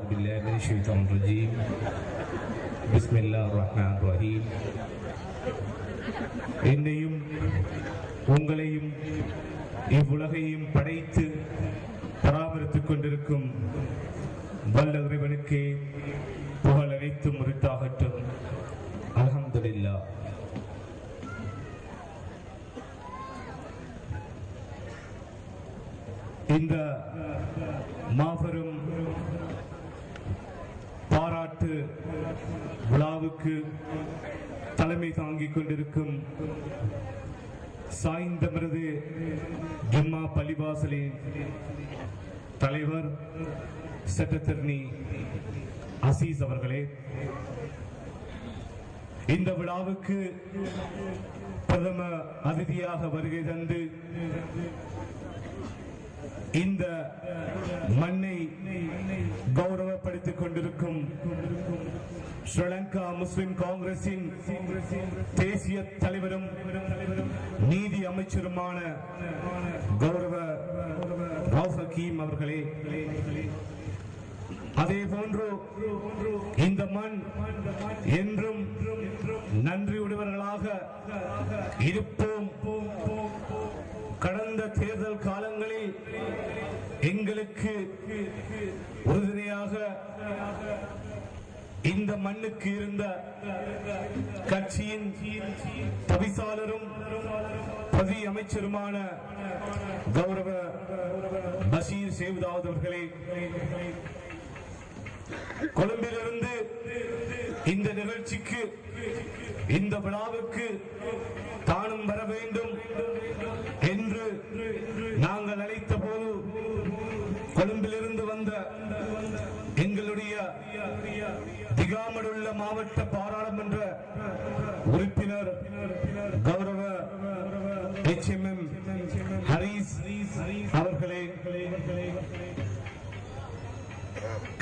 أعوذ بالله من الشيطان الرجيم بسم الله الرحمن الرحيم என்னையும் உங்களையும் இவ்வுலகையும் படைத்து பராமரித்துக் கொண்டிருக்கும் வல்ல இறைவனுக்கே புகழ் அனைத்தும் உரித்தாகட்டும் அல்ஹம்துலில்லாஹ் இந்த மாபெரும் விழாவுக்கு தலைமை தாங்கிக் கொண்டிருக்கும் சாய்ந்தமரது ஜும்மா பள்ளிவாசலின் தலைவர் சட்டத்தரணி அசீஸ் அவர்களே இந்த விழாவுக்கு பிரதம அதிதியாக வருகை தந்து இந்த மண்ணை கொண்டிருக்கும் ஸ்ரீலங்கா முஸ்லிம் காங்கிரசின் தேசிய தலைவரும் நீதி அமைச்சருமான கௌரவ ரவுஃப் அவர்களே. அதே போன்று இந்த மண் என்றும் நன்றியுடையவர்களாக இருப்போம். கடந்த தேர்தல் எங்களுக்கு உறுதுணையாக இந்த மண்ணுக்கு இருந்த கட்சியின் தவிசாளரும் பிரதி அமைச்சருமான கௌரவ பஷீர் சேவுதாவத் அவர்களே கொழும்பிலிருந்து இந்த நிகழ்ச்சிக்கு இந்த விழாவுக்கு தானும் வர வேண்டும் என்று நாங்கள் அழைத்த போது கொழும்பிலிருந்து வந்த எங்களுடைய திகாமடுள்ள மாவட்ட பாராளுமன்ற உறுப்பினர் கௌரவ எச்எம்எம் ஹரீஸ் அவர்களே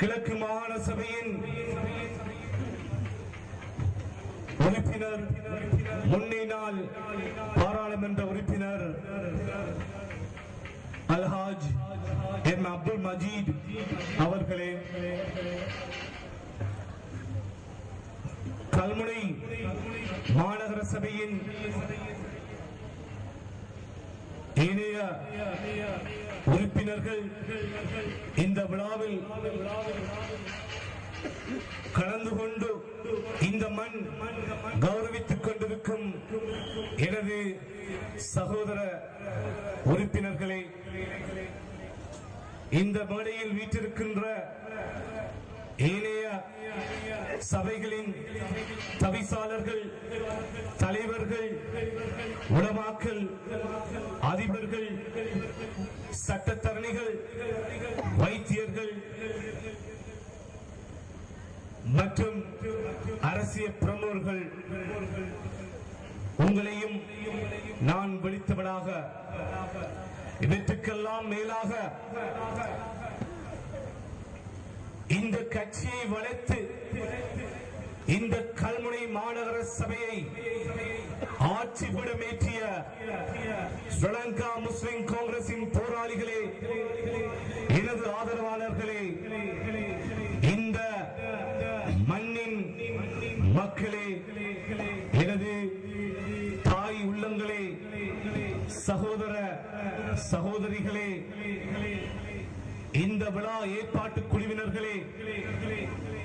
கிழக்கு மாகாண சபையின் உறுப்பினர் முன்னினால் பாராளுமன்ற உறுப்பினர் அல்ஹாஜ் எம் அப்துல் மஜீத் அவர்களே கல்முனை மாநகர சபையின் இணைய உறுப்பினர்கள் இந்த விழாவில் கலந்து கொண்டு இந்த மண் கௌரவித்துக் கொண்டிருக்கும் எனது சகோதர உறுப்பினர் இந்த மேடையில் வீற்றிருக்கின்ற ஏனைய சபைகளின் தவிசாளர்கள் தலைவர்கள் உளமாக்கல் அதிபர்கள் சட்டத்தரணிகள் வைத்தியர்கள் மற்றும் அரசியல் பிரமுகர்கள் உங்களையும் நான் விழித்தவனாக இவற்றுக்கெல்லாம் மேலாக இந்த கட்சியை வளைத்து இந்த கல்முனை மாநகர சபையை ஆட்சி படமேற்றிய ஸ்ரீலங்கா முஸ்லிம் காங்கிரசின் போராளிகளே எனது சகோதரிகளே இந்த விழா ஏற்பாட்டு குழுவினர்களே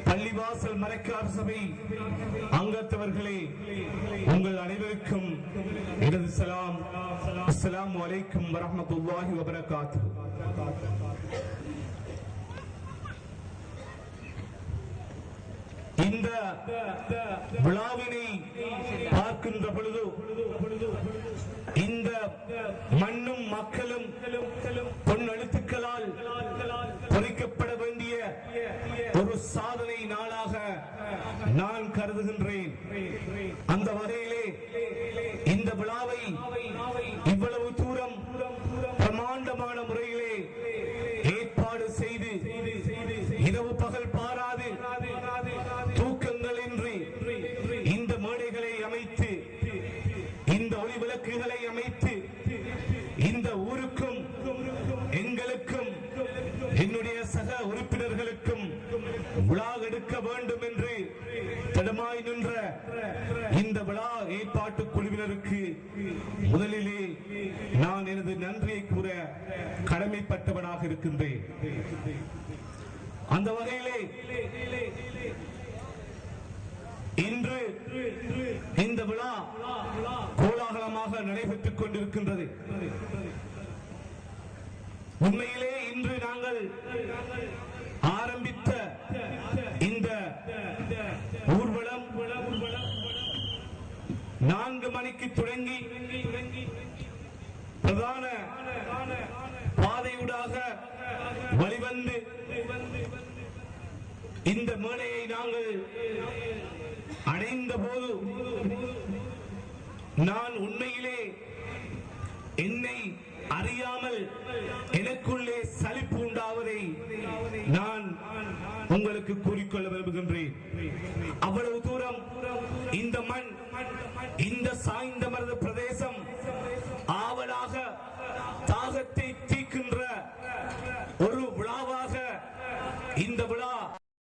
பள்ளிவாசல் மறைக்கார் சபை அங்கத்தவர்களே உங்கள் அனைவருக்கும் எனது சலாம். அஸ்லாம் வலைக்கும் வரஹ்மத்துல்லாஹி வபரகாத்து இந்த விழாவினை ஒரு சாதனை நாளாக நான் கருதுகின்றேன். அந்த வகையிலே இந்த விழாவை இவ்வளவு தூரம் பிரமாண்டமான முறையிலே ஏற்பாடு செய்து இரவு பகல் பாராது தூக்கங்களின்றி இந்த மேடைகளை அமைத்து இந்த ஒளி விளக்குகளை அமைத்து இந்த விழா எடுக்க வேண்டும் என்று திடமாய் நின்ற இந்த விழா ஏற்பாட்டு குழுவினருக்கு முதலிலே நான் எனது நன்றியை கூற கடமைப்பட்டவனாக இருக்கின்றேன். அந்த வகையிலே இன்று இந்த விழா கோலாகலமாக நடைபெற்றுக் கொண்டிருக்கின்றது. உண்மையில் வந்து இந்த மேடையை நாங்கள் அடைந்த போது நான் உண்மையிலே என்னை அறியாமல் எனக்குள்ளே சலிப்பு உண்டாவதை நான் உங்களுக்கு கூறிக்கொள்ள விரும்புகின்றேன். அவ்வளவு தூரம் இந்த மண் இந்த